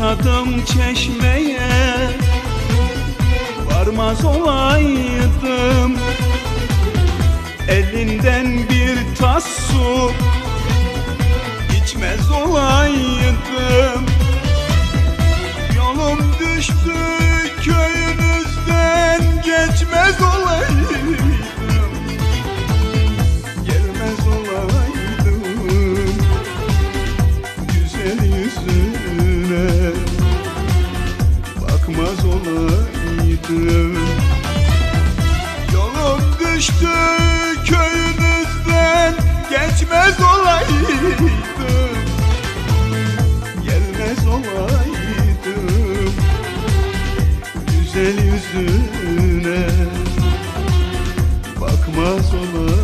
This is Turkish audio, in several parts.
Vardım çeşmeye Varmaz olaydım. Elinden bir tas su içmez olaydım geçmez olaydım Gelmez olaydım güzel yüzüne Bakmaz olaydım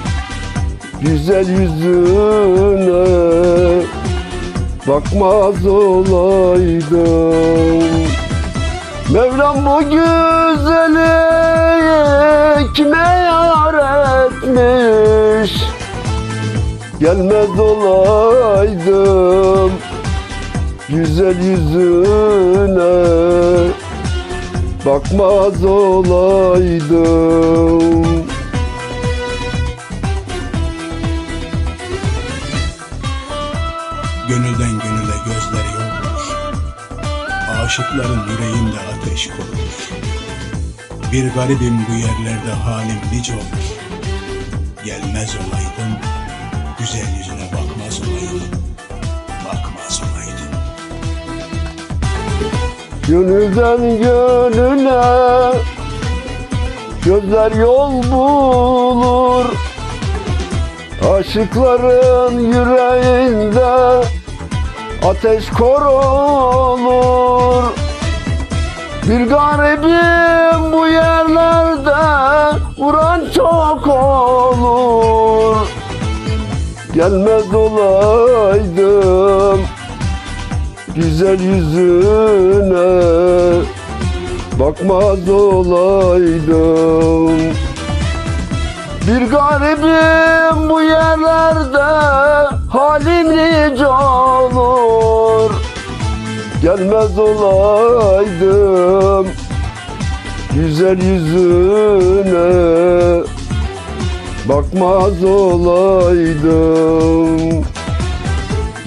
güzel yüzüne bakmaz olaydım. Mevlam bu güzeli kime yar etmiş? Gelmez olaydım. Güzel yüzüne bakmaz olaydım Gönülden gönüle gözleri yolmuş. Aşıkların yüreğinde ateş korumuş Bir garibim bu yerlerde halim nice olur Gelmez olaydım Güzel yüzüne bakmaz olaydım Bakmaz olaydım. Gönülden gönüle Gözler yol bulur. Aşıkların yüreğinde Ateş kor olur Bir garibim bu yerlerde Vuran çok olur. Gelmez olaydım güzel yüzüne. Bakmaz olaydım. Bir garibim bu yerlerde halim nice olur Gelmez olaydım güzel yüzüne. Bakmaz olaydım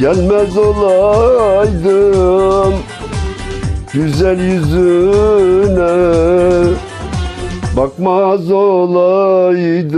Gelmez olaydım güzel yüzüne. Bakmaz olaydım